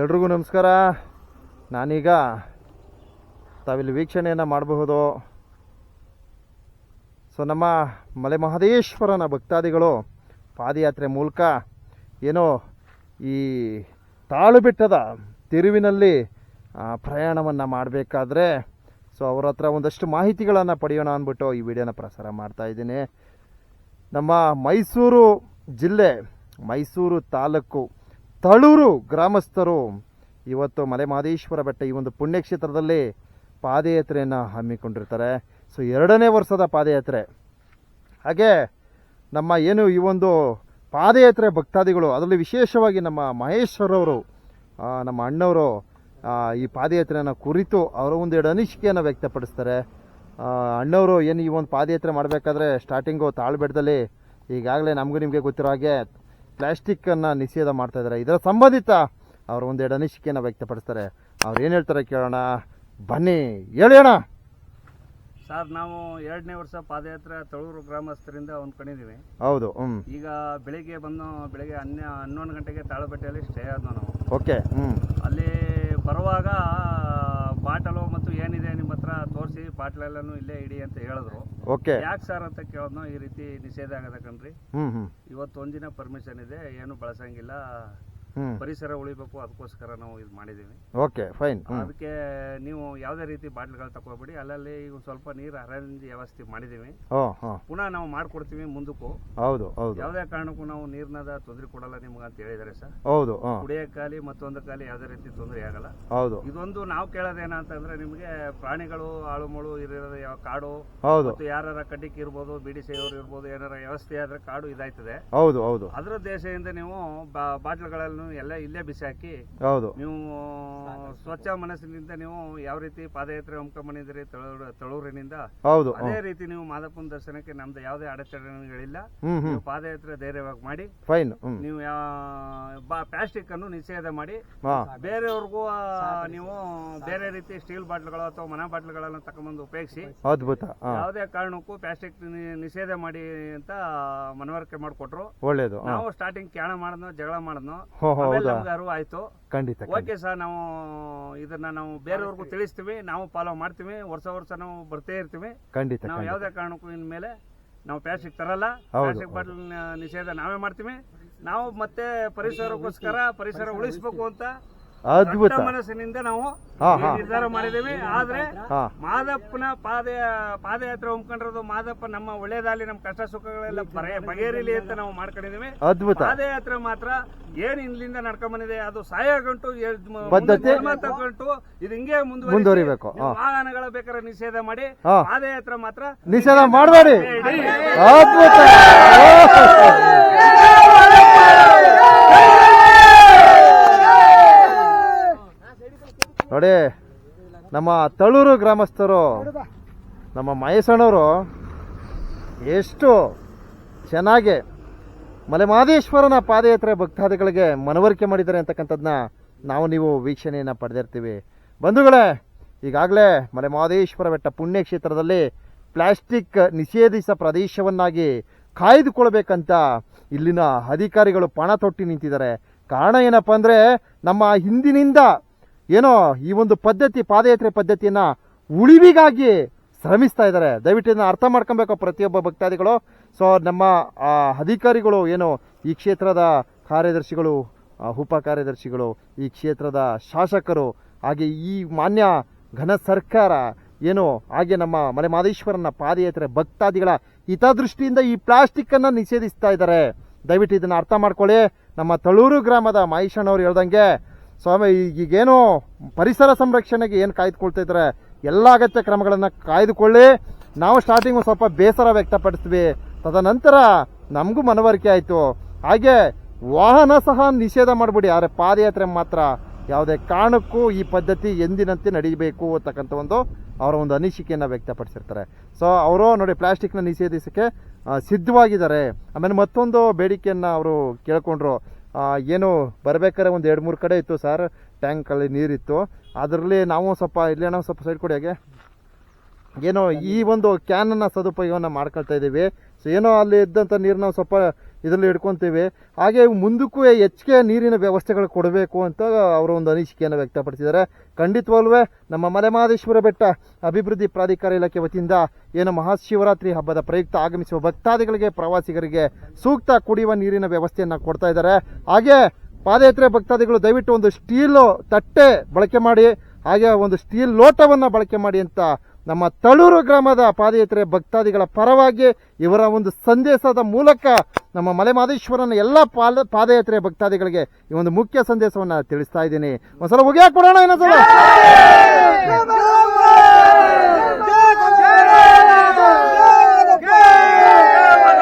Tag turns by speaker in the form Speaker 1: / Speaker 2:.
Speaker 1: ಎಲ್ರಿಗೂ ನಮಸ್ಕಾರ. ನಾನೀಗ ತಾವಿಲ್ಲಿ ವೀಕ್ಷಣೆಯನ್ನು ಮಾಡಬಹುದು. ಸೊ ನಮ್ಮ ಮಲೆ ಮಹದೇಶ್ವರನ ಭಕ್ತಾದಿಗಳು ಪಾದಯಾತ್ರೆ ಮೂಲಕ ಏನೋ ಈ ತಾಳು ಬೆಟ್ಟದ ತಿರುವಿನಲ್ಲಿ ಪ್ರಯಾಣವನ್ನು ಮಾಡಬೇಕಾದ್ರೆ ಸೊ ಅವರ ಹತ್ರ ಒಂದಷ್ಟು ಮಾಹಿತಿಗಳನ್ನು ಪಡೆಯೋಣ ಅಂದ್ಬಿಟ್ಟು ಈ ವಿಡಿಯೋನ ಪ್ರಸಾರ ಮಾಡ್ತಾ ಇದ್ದೀನಿ. ನಮ್ಮ ಮೈಸೂರು ಜಿಲ್ಲೆ, ಮೈಸೂರು ತಾಲೂಕು ತಳೂರು ಗ್ರಾಮಸ್ಥರು ಇವತ್ತು ಮಲೆ ಮಹದೇಶ್ವರ ಬೆಟ್ಟ ಈ ಒಂದು ಪುಣ್ಯಕ್ಷೇತ್ರದಲ್ಲಿ ಪಾದಯಾತ್ರೆಯನ್ನು ಹಮ್ಮಿಕೊಂಡಿರ್ತಾರೆ. ಸೊ, ಎರಡನೇ ವರ್ಷದ ಪಾದಯಾತ್ರೆ. ಹಾಗೆ ನಮ್ಮ ಏನು ಈ ಒಂದು ಪಾದಯಾತ್ರೆ ಭಕ್ತಾದಿಗಳು, ಅದರಲ್ಲಿ ವಿಶೇಷವಾಗಿ ನಮ್ಮ ಮಹೇಶ್ವರವರು ನಮ್ಮ ಅಣ್ಣವರು ಈ ಪಾದಯಾತ್ರೆಯನ್ನು ಕುರಿತು ಅವರ ಒಂದೆರಡು ಅನಿಸಿಕೆಯನ್ನು ವ್ಯಕ್ತಪಡಿಸ್ತಾರೆ. ಅಣ್ಣವರು ಏನು ಈ ಒಂದು ಪಾದಯಾತ್ರೆ ಮಾಡಬೇಕಾದ್ರೆ ಸ್ಟಾರ್ಟಿಂಗು ತಾಳ್ಬೆಟ್ಟದಲ್ಲಿ ಈಗಾಗಲೇ ನಮಗೂ ನಿಮಗೆ ಗೊತ್ತಿರೋ ಹಾಗೆ ಪ್ಲಾಸ್ಟಿಕ್ಕನ್ನು ನಿಷೇಧ ಮಾಡ್ತಾ ಇದ್ದಾರೆ ಇದರ ಸಂಬಂಧಿತ ಅವರು ಒಂದೆರಡು ಅನಿಸಿಕೆಯನ್ನು ವ್ಯಕ್ತಪಡಿಸ್ತಾರೆ. ಅವ್ರು ಏನು ಹೇಳ್ತಾರೆ ಕೇಳೋಣ. ಬನ್ನಿ ಹೇಳೋಣ
Speaker 2: ಸರ್ ನಾವು ಎರಡನೇ ವರ್ಷ ಪಾದಯಾತ್ರೆ ತಳೂರು ಗ್ರಾಮಸ್ಥರಿಂದ ಹೊಂದ್ಕೊಂಡಿದ್ದೀವಿ
Speaker 1: ಹೌದು ಹ್ಞೂ
Speaker 2: ಈಗ ಬೆಳಿಗ್ಗೆ ಬಂದು ಬೆಳಿಗ್ಗೆ ಹನ್ನೆ ಹನ್ನೊಂದು ಗಂಟೆಗೆ ತಾಳಬಟ್ಟೆಯಲ್ಲಿ ಸ್ಟೇ ಆದ್ವು ನಾವು.
Speaker 1: ಓಕೆ ಹ್ಞೂ
Speaker 2: ಅಲ್ಲಿ ಬರುವಾಗ ಏನಿದೆ ನಿಮ್ಮ ಹತ್ರ ತೋರಿಸಿ ಬಾಟ್ಲೆಲ್ಲನೂ ಇಲ್ಲೇ ಇಡಿ ಅಂತ ಹೇಳಿದ್ರು.
Speaker 1: ಓಕೆ
Speaker 2: ಯಾಕೆ ಸರ್ ಅಂತ ಕೇಳಿದ್ನೋ ಈ ರೀತಿ ನಿಷೇಧ ಆಗದ ಕಣ್ರಿ? ಇವತ್ತು ಒಂದಿನ ಪರ್ಮಿಷನ್ ಇದೆ ಏನು ಬಳಸಂಗಿಲ್ಲ. ಪರಿಸರ ಉಳಿಬೇಕು ಅದಕ್ಕೋಸ್ಕರ ನಾವು ಇದು ಮಾಡಿದ್ದೀವಿ.
Speaker 1: Okay fine.
Speaker 2: ಅದಕ್ಕೆ ನೀವು ಯಾವುದೇ ರೀತಿ ಬಾಟ್ಲ್ಗಳು ತಗೋಬೇಡಿ. ಅಲ್ಲಲ್ಲಿ ಈಗ ಸ್ವಲ್ಪ ನೀರು ಅರೇಂಜ್ ವ್ಯವಸ್ಥೆ ಮಾಡಿದ್ದೀವಿ. ಪುನಃ ನಾವು ಮಾಡ್ಕೊಡ್ತೀವಿ ಮುಂದಕ್ಕೂ.
Speaker 1: ಹೌದು ಹೌದು.
Speaker 2: ಯಾವುದೇ ಕಾರಣಕ್ಕೂ ನಾವು ನೀರಿನದ ತೊಂದರೆ ಕೊಡಲ್ಲ ನಿಮ್ಗೆ ಅಂತ ಹೇಳಿದ್ದಾರೆ ಸರ್.
Speaker 1: ಹೌದು ಕುಡಿಯೋ
Speaker 2: ಖಾಲಿ ಮತ್ತೊಂದು ಕಾಲಿ ಯಾವುದೇ ರೀತಿ ತೊಂದರೆ ಆಗಲ್ಲ.
Speaker 1: ಹೌದು.
Speaker 2: ಇದೊಂದು ನಾವು ಕೇಳೋದೇನಂತಂದ್ರೆ ನಿಮಗೆ ಪ್ರಾಣಿಗಳು ಆಳುಮಳು ಇರೋದು ಯಾವ ಕಾಡು
Speaker 1: ಹೌದು.
Speaker 2: ಮತ್ತು ಯಾರ ಕಡ್ಡಿಕ್ ಇರ್ಬೋದು ಬಿಡಿ ಸೇವರು ಇರ್ಬೋದು ಏನಾರ ವ್ಯವಸ್ಥೆ ಆದ್ರೆ ಕಾಡು ಇದಾಯ್ತದೆ.
Speaker 1: ಹೌದು ಹೌದು.
Speaker 2: ಅದರ ದೇಶದಿಂದ ನೀವು ಬಾ- ಬಾಟ್ಲುಗಳನ್ನು ಎಲ್ಲ ಇಲ್ಲೇ ಬಿಸಾಕಿ
Speaker 1: ಹೌದು.
Speaker 2: ನೀವು ಸ್ವಚ್ಛ ಮನಸ್ಸಿನಿಂದ ನೀವು ಯಾವ ರೀತಿ ಪಾದಯಾತ್ರೆ ತಳೂರು ತಳೂರಿನಿಂದ
Speaker 1: ಹೌದು
Speaker 2: ಅದೇ ರೀತಿ ನೀವು ಮಾದಪ್ಪನ ದರ್ಶನಕ್ಕೆ ನಮ್ದು ಯಾವುದೇ
Speaker 1: ಅಡಚಣೆಗಳಿಲ್ಲ
Speaker 2: ನೀವು ಪಾದಯಾತ್ರೆ ಧೈರ್ಯವಾಗಿ ಮಾಡಿ.
Speaker 1: ಫೈನ್
Speaker 2: ನೀವು ಪ್ಲಾಸ್ಟಿಕ್ ಅನ್ನು ನಿಷೇಧ ಮಾಡಿ. ಬೇರೆಯವ್ರಿಗೂ ನೀವು ಬೇರೆ ರೀತಿ ಸ್ಟೀಲ್ ಬಾಟ್ಲ್ಗಳು ಅಥವಾ ಮನ ಬಾಟ್ಲ್ಗಳನ್ನು ತಗೊಂಡ್ಬಂದು ಉಪಯೋಗಿಸಿ.
Speaker 1: ಅದ್ಭುತ
Speaker 2: ಯಾವುದೇ ಕಾರಣಕ್ಕೂ ಪ್ಲಾಸ್ಟಿಕ್ ನಿಷೇಧ ಮಾಡಿ ಅಂತ ಮನವರಿಕೆ ಮಾಡಿಕೊಟ್ರು.
Speaker 1: ಒಳ್ಳೇದು
Speaker 2: ನಾವು ಸ್ಟಾರ್ಟಿಂಗ್ ಕ್ಯಾಣ ಮಾಡಿದ್ನೋ ಜಗಳ ಮಾಡಿದ್ನೋ
Speaker 1: ಹೋ ಹೋ
Speaker 2: ಆಮೇಲೆ
Speaker 1: ಹೌದಾ
Speaker 2: ನಮ್ಗೆ ಅರಿವು ಆಯ್ತು
Speaker 1: ಖಂಡಿತ ಖಂಡಿತ.
Speaker 2: ಓಕೆ ಸರ್ ನಾವು ಇದನ್ನ ನಾವು ಬೇರೆಯವ್ರಿಗೂ ತಿಳಿಸ್ತೀವಿ ನಾವು ಫಾಲೋ ಮಾಡ್ತೀವಿ ವರ್ಷ ವರ್ಷ ನಾವು ಬರ್ತೇ ಇರ್ತೀವಿ.
Speaker 1: ಖಂಡಿತ
Speaker 2: ನಾವು
Speaker 1: ಖಂಡಿತ.
Speaker 2: ಯಾವುದೇ ಕಾರಣಕ್ಕೂ ಇನ್ಮೇಲೆ ನಾವು ಪ್ಲಾಸ್ಟಿಕ್ ತರಲ್ಲ.
Speaker 1: ಹೌದು,
Speaker 2: ಪ್ಲಾಸ್ಟಿಕ್ ಬಾಟಲ್ ನಿಷೇಧ ನಾವೇ ಮಾಡ್ತೀವಿ. ನಾವು ಮತ್ತೆ ಪರಿಸರಕ್ಕೋಸ್ಕರ ಪರಿಸರ ಉಳಿಸ್ಬೇಕು ಅಂತ
Speaker 1: ಅದ್ಭುತ.
Speaker 2: ಮನಸ್ಸಿನಿಂದ ನಾವು. ನಿರ್ಧಾರ ಮಾಡಿದೀವಿ ಆದ್ರೆ ಮಾದಪ್ಪನ ಪಾದ ಪಾದಯಾತ್ರೆ ಹಮ್ಮಿಕೊಂಡಿರೋದು ಮಾದಪ್ಪ ನಮ್ಮ ಒಳ್ಳೇದಾಲಿ ನಮ್ಮ ಕಷ್ಟ ಸುಖಗಳೆಲ್ಲ ಬಗೆರಿಲಿ ಬಗೆಹರಿಲಿ ಅಂತ ನಾವು ಮಾಡ್ಕೊಂಡಿದೀವಿ
Speaker 1: ಅದ್ಭುತ.
Speaker 2: ಪಾದಯಾತ್ರೆ ಮಾತ್ರ ಏನ್ ಇಲ್ಲಿಂದ ನಡ್ಕೊಂಡ್ ಬಂದಿದೆ ಅದು ಸಹಾಯ ಗಂಟು? ತಗೊಂಡು ಇದು ಹಿಂಗೆ
Speaker 1: ಮುಂದುವರಿಬೇಕು,
Speaker 2: ವಾಹನಗಳ ಬೇಕಾದ್ರೆ ನಿಷೇಧ ಮಾಡಿ. ಪಾದಯಾತ್ರೆ ಮಾತ್ರ
Speaker 1: ನಿಷೇಧ ಮಾಡಬೇಡಿ. ಅದ್ಭುತ ನೋಡಿ ನಮ್ಮ ತಳೂರು ಗ್ರಾಮಸ್ಥರು, ನಮ್ಮ ಮಹೇಶಣ್ಣವರು ಎಷ್ಟು ಚೆನ್ನಾಗಿ ಮಲೆಮಾದೇಶ್ವರನ ಪಾದಯಾತ್ರೆ ಭಕ್ತಾದಿಗಳಿಗೆ ಮನವರಿಕೆ ಮಾಡಿದ್ದಾರೆ ಅಂತಕ್ಕಂಥದ್ದನ್ನ ನಾವು ನೀವು ವೀಕ್ಷಣೆಯನ್ನು ಪಡೆದಿರ್ತೀವಿ. ಬಂಧುಗಳೇ, ಈಗಾಗಲೇ ಮಲೆಮಾದೇಶ್ವರ ಬೆಟ್ಟ ಪುಣ್ಯಕ್ಷೇತ್ರದಲ್ಲಿ ಪ್ಲಾಸ್ಟಿಕ್ ನಿಷೇಧಿಸ ಪ್ರದೇಶವನ್ನಾಗಿ ಕಾಯ್ದುಕೊಳ್ಬೇಕಂತ ಇಲ್ಲಿನ ಅಧಿಕಾರಿಗಳು ಪಣ ತೊಟ್ಟಿ ನಿಂತಿದ್ದಾರೆ. ಕಾರಣ ಏನಪ್ಪ ಅಂದರೆ ನಮ್ಮ ಹಿಂದಿನಿಂದ ಏನೋ ಈ ಒಂದು ಪದ್ಧತಿ, ಪಾದಯಾತ್ರೆ ಪದ್ಧತಿಯನ್ನ ಉಳಿವಿಗಾಗಿ ಶ್ರಮಿಸ್ತಾ ಇದ್ದಾರೆ. ದಯವಿಟ್ಟು ಇದನ್ನು ಅರ್ಥ ಮಾಡ್ಕೊಬೇಕು ಪ್ರತಿಯೊಬ್ಬ ಭಕ್ತಾದಿಗಳು. ಸೊ ನಮ್ಮ ಅಧಿಕಾರಿಗಳು ಏನು ಈ ಕ್ಷೇತ್ರದ ಕಾರ್ಯದರ್ಶಿಗಳು ಉಪ ಕಾರ್ಯದರ್ಶಿಗಳು, ಈ ಕ್ಷೇತ್ರದ ಶಾಸಕರು, ಹಾಗೆ ಈ ಮಾನ್ಯ ಘನ ಸರ್ಕಾರ ಏನು, ಹಾಗೆ ನಮ್ಮ ಮಲೆ ಮಾದೇಶ್ವರನ ಪಾದಯಾತ್ರೆ ಭಕ್ತಾದಿಗಳ ಹಿತದೃಷ್ಟಿಯಿಂದ ಈ ಪ್ಲಾಸ್ಟಿಕ್ ಅನ್ನ ನಿಷೇಧಿಸ್ತಾ ಇದ್ದಾರೆ. ದಯವಿಟ್ಟು ಇದನ್ನು ಅರ್ಥ ಮಾಡ್ಕೊಳ್ಳಿ. ನಮ್ಮ ತಳೂರು ಗ್ರಾಮದ ಮಹೇಶಣ್ಣವ್ರು ಹೇಳ್ದಂಗೆ ಸ್ವಾಮಿ ಈಗ- ಈಗೇನು ಪರಿಸರ ಸಂರಕ್ಷಣೆಗೆ ಏನು ಕಾಯ್ದುಕೊಳ್ತಾ ಇದ್ದಾರೆ? ಎಲ್ಲ ಅಗತ್ಯ ಕ್ರಮಗಳನ್ನು ಕಾಯ್ದುಕೊಳ್ಳಿ. ನಾವು ಸ್ಟಾರ್ಟಿಂಗ್ ಸ್ವಲ್ಪ ಬೇಸರ ವ್ಯಕ್ತಪಡಿಸ್ತೀವಿ. ತದನಂತರ ನಮಗೂ ಮನವರಿಕೆ ಆಯಿತು. ಹಾಗೆ ವಾಹನ ಸಹ ನಿಷೇಧ ಮಾಡಿಬಿಡಿ. ಆದರೆ ಪಾದಯಾತ್ರೆ ಮಾತ್ರ ಯಾವುದೇ ಕಾರಣಕ್ಕೂ ಈ ಪದ್ಧತಿ ಎಂದಿನಂತೆ ನಡೀಬೇಕು ಅಂತಕ್ಕಂಥ ಒಂದು ಅವರ ಒಂದು ಅನಿಸಿಕೆಯನ್ನು ವ್ಯಕ್ತಪಡಿಸಿರ್ತಾರೆ. ಸೊ ಅವರು ನೋಡಿ ಪ್ಲಾಸ್ಟಿಕ್ನ ನಿಷೇಧಿಸೋಕ್ಕೆ ಸಿದ್ಧವಾಗಿದ್ದಾರೆ. ಆಮೇಲೆ ಮತ್ತೊಂದು ಬೇಡಿಕೆಯನ್ನು ಅವರು ಕೇಳ್ಕೊಂಡ್ರು. ಏನು ಬರ್ಬೇಕಾದ್ರೆ ಒಂದು ಎರಡು ಮೂರು ಕಡೆ ಇತ್ತು ಸರ್. ಟ್ಯಾಂಕಲ್ಲಿ ನೀರಿತ್ತು. ಅದರಲ್ಲಿ ನಾವು ಸ್ವಲ್ಪ ಇಲ್ಲಿ ನಾವು ಸ್ವಲ್ಪ ಸೈಡ್ ಕೊಡಿ ಹಾಗೆ ಏನೋ ಈ ಒಂದು ಕ್ಯಾನನ್ನು ಸದುಪಯೋಗವನ್ನು ಮಾಡ್ಕೊಳ್ತಾ ಇದ್ದೀವಿ. ಸೊ ಏನೋ ಅಲ್ಲಿ ಇದ್ದಂಥ ನೀರನ್ನ ಸ್ವಲ್ಪ ಇದರಲ್ಲಿ ಇಟ್ಕೊಂತೀವಿ ಹಾಗೆ ಮುಂದಕ್ಕೂ ಹೆಚ್ಚಿಗೆ ನೀರಿನ ವ್ಯವಸ್ಥೆಗಳು ಕೊಡಬೇಕು ಅಂತ ಅವರ ಒಂದು ಅನಿಸಿಕೆಯನ್ನು ವ್ಯಕ್ತಪಡಿಸಿದ್ದಾರೆ. ಖಂಡಿತವಲ್ವೇ ನಮ್ಮ ಮಲೆಮಹದೇಶ್ವರ ಬೆಟ್ಟ ಅಭಿವೃದ್ಧಿ ಪ್ರಾಧಿಕಾರ ಇಲಾಖೆ ವತಿಯಿಂದ ಏನು ಮಹಾಶಿವರಾತ್ರಿ ಹಬ್ಬದ ಪ್ರಯುಕ್ತ ಆಗಮಿಸುವ ಭಕ್ತಾದಿಗಳಿಗೆ, ಪ್ರವಾಸಿಗರಿಗೆ ಸೂಕ್ತ ಕುಡಿಯುವ ನೀರಿನ ವ್ಯವಸ್ಥೆಯನ್ನು ಕೊಡ್ತಾ ಇದ್ದಾರೆ. ಹಾಗೆ ಪಾದಯಾತ್ರೆ ಭಕ್ತಾದಿಗಳು ದಯವಿಟ್ಟು ಒಂದು ಸ್ಟೀಲು ತಟ್ಟೆ ಬಳಕೆ ಮಾಡಿ, ಹಾಗೆ ಒಂದು ಸ್ಟೀಲ್ ಲೋಟವನ್ನು ಬಳಕೆ ಮಾಡಿ ಅಂತ ನಮ್ಮ ತಳೂರು ಗ್ರಾಮದ ಪಾದಯಾತ್ರೆ ಭಕ್ತಾದಿಗಳ ಪರವಾಗಿ ಇವರ ಒಂದು ಸಂದೇಶದ ಮೂಲಕ ನಮ್ಮ ಮಲೆಮಾದೇಶ್ವರನ ಎಲ್ಲ ಪಾದ ಪಾದಯಾತ್ರೆ ಭಕ್ತಾದಿಗಳಿಗೆ ಈ ಒಂದು ಮುಖ್ಯ ಸಂದೇಶವನ್ನು ತಿಳಿಸ್ತಾ ಇದ್ದೀನಿ. ಒಂದ್ಸಲ ಹೋಗಿ ಹಾಕ್ಬಿಡೋಣ ಇನ್ನೊಂದ್ಸಲ?